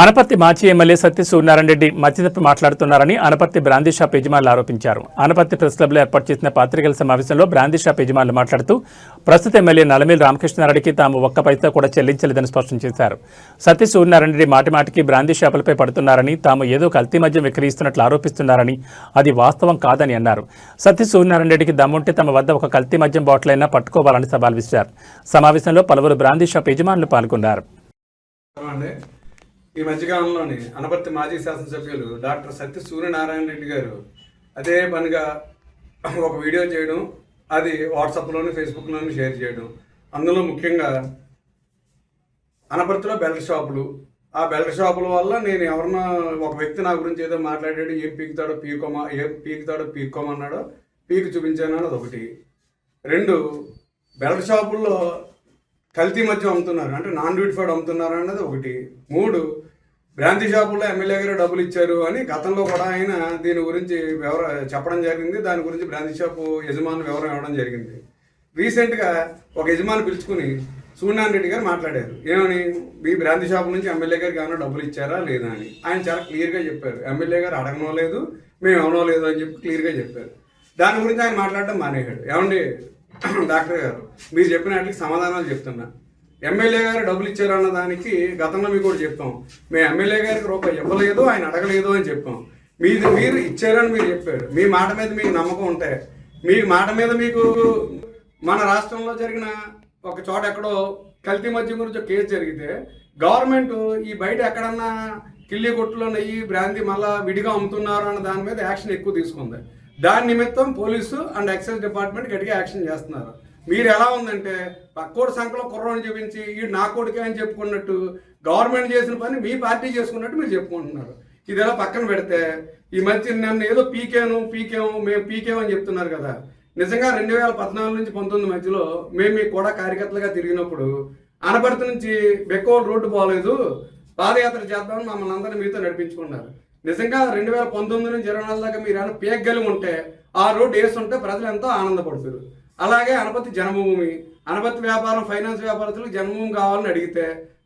అనపర్తి మాజీ ఎమ్మెల్యే సత్య సూర్యనారాయణరెడ్డి మధ్యతప్పి మాట్లాడుతున్నారని Anaparthi brandy shop యజమానులు ఆరోపించారు. అనపర్తి ప్రెస్ క్లబ్లో ఏర్పాటు చేసిన పాత్రికేయుల సమావేశంలో బ్రాందీ షాప్ యజమానులు మాట్లాడుతూ ప్రస్తుత ఎమ్మెల్యే నలమేలు రామకృష్ణారెడ్డికి తాము ఒక్క పైసా కూడా చెల్లించలేదని స్పష్టం చేశారు. సత్య సూర్యనారాయణరెడ్డి మాటి మాటికి బ్రాందీ షాపులపై పడుతున్నారని తాము ఏదో కల్తీ మద్యం విక్రయిస్తున్నట్లు ఆరోపిస్తున్నారని అది వాస్తవం కాదని అన్నారు. సత్య సూర్యనారాయణరెడ్డికి దమ్ముంటే తమ వద్ద ఒక కల్తీ మద్యం బాటిల్ అయినా పట్టుకోవాలని సవాల్ విసిరారు. సమావేశంలో పలువురు బ్రాందీ షాప్ యజమానులు పాల్గొన్నారు. అండి ఈ మధ్యకాలంలోని అనపర్తి మాజీ శాసనసభ్యులు డాక్టర్ సత్య సూర్యనారాయణ రెడ్డి గారు అదే పనిగా ఒక వీడియో చేయడం అది వాట్సాప్లోని ఫేస్బుక్లోను షేర్ చేయడం. అందులో ముఖ్యంగా అనపర్తిలో బెల్ట్ షాపులు. ఆ బెల్ట్ షాపుల వల్ల నేను ఎవరన్నా ఒక వ్యక్తి నా గురించి ఏదో మాట్లాడాడు ఏం పీకుతాడో పీకోమా ఏం పీకుతాడో పీక్కోమన్నాడో పీకి చూపించాను అన్నది ఒకటి. రెండు బెల్ట్ షాపుల్లో కల్తీ మద్యం అమ్ముతున్నారు. అంటే నాన్ డ్యూటిఫైడ్ అమ్ముతున్నారు అన్నది ఒకటి. మూడు బ్రాంతి షాపుల్లో ఎమ్మెల్యే గారు డబ్బులు ఇచ్చారు అని గతంలో కూడా ఆయన దీని గురించి వివర చెప్పడం జరిగింది. దాని గురించి బ్రాంతి షాపు యజమాని వివరం ఇవ్వడం జరిగింది. రీసెంట్గా ఒక యజమాని పిలుచుకుని సూర్యనారాయణ రెడ్డి గారు మాట్లాడారు. ఏమని? మీ బ్రాంతి షాపు నుంచి ఎమ్మెల్యే గారికి ఏమైనా డబ్బులు ఇచ్చారా లేదా అని. ఆయన చాలా క్లియర్గా చెప్పారు. ఎమ్మెల్యే గారు అడగనో లేదు మేము ఇవ్వనో లేదు అని చెప్పి క్లియర్గా చెప్పారు. దాని గురించి ఆయన మాట్లాడడం మానేశాడు. ఏమండి? డాక్టర్ గారు మీరు చెప్పిన వాటికి సమాధానాలు చెప్తున్నా. ఎమ్మెల్యే గారు డబ్బులు ఇచ్చారన్న దానికి గతంలో మీకు కూడా చెప్తాం. మేము ఎమ్మెల్యే గారికి రూపాయి ఇవ్వలేదు ఆయన అడగలేదు అని చెప్పాం మీది మీరు ఇచ్చారని మీరు చెప్పారు. మీ మాట మీద మీకు నమ్మకం ఉంటే మీ మాట మీద మీకు మన రాష్ట్రంలో జరిగిన ఒక చోట ఎక్కడో కల్తీ మద్యం గురించి కేసు జరిగితే గవర్నమెంట్ ఈ బయట ఎక్కడన్నా కిల్లి కొట్టులో నెయ్యి బ్రాంతి మళ్ళా విడిగా అమ్ముతున్నారు అన్న దాని మీద యాక్షన్ ఎక్కువ తీసుకుంది. దాని నిమిత్తం పోలీసు అండ్ ఎక్సైజ్ డిపార్ట్మెంట్ గట్టిగా యాక్షన్ చేస్తున్నారు. మీరు ఎలా ఉందంటే పక్కోడి సంఖ్యలో కుర్రోని చూపించి ఈ నా కొడుకే అని చెప్పుకున్నట్టు గవర్నమెంట్ చేసిన పని మీ పార్టీ చేసుకున్నట్టు మీరు చెప్పుకుంటున్నారు. ఇది ఎలా పక్కన పెడితే ఈ మధ్య నన్ను ఏదో పీకేను పీకేము మేము పీకేము అని చెప్తున్నారు కదా. నిజంగా రెండు వేల పద్నాలుగు నుంచి పంతొమ్మిది మధ్యలో మేము మీ కూడా కార్యకర్తలుగా తిరిగినప్పుడు అనపర్తి నుంచి బెక్కోల్ రోడ్డు బాగలేదు పాదయాత్ర చేద్దామని మమ్మల్ని అందరినీ మీతో నడిపించుకున్నారు. నిజంగా రెండు వేల పంతొమ్మిది నుంచి ఇరవై నాలుగు దాకా మీరు ఏమైనా పేగలిగి ఉంటే ఆ రోడ్డు వేస్తుంటే ప్రజలు ఎంతో ఆనందపడుతారు. అలాగే అనపతి జన్మభూమి అనపతి వ్యాపారం ఫైనాన్స్ వ్యాపారస్తులకు జన్మభూమి కావాలని అడిగితే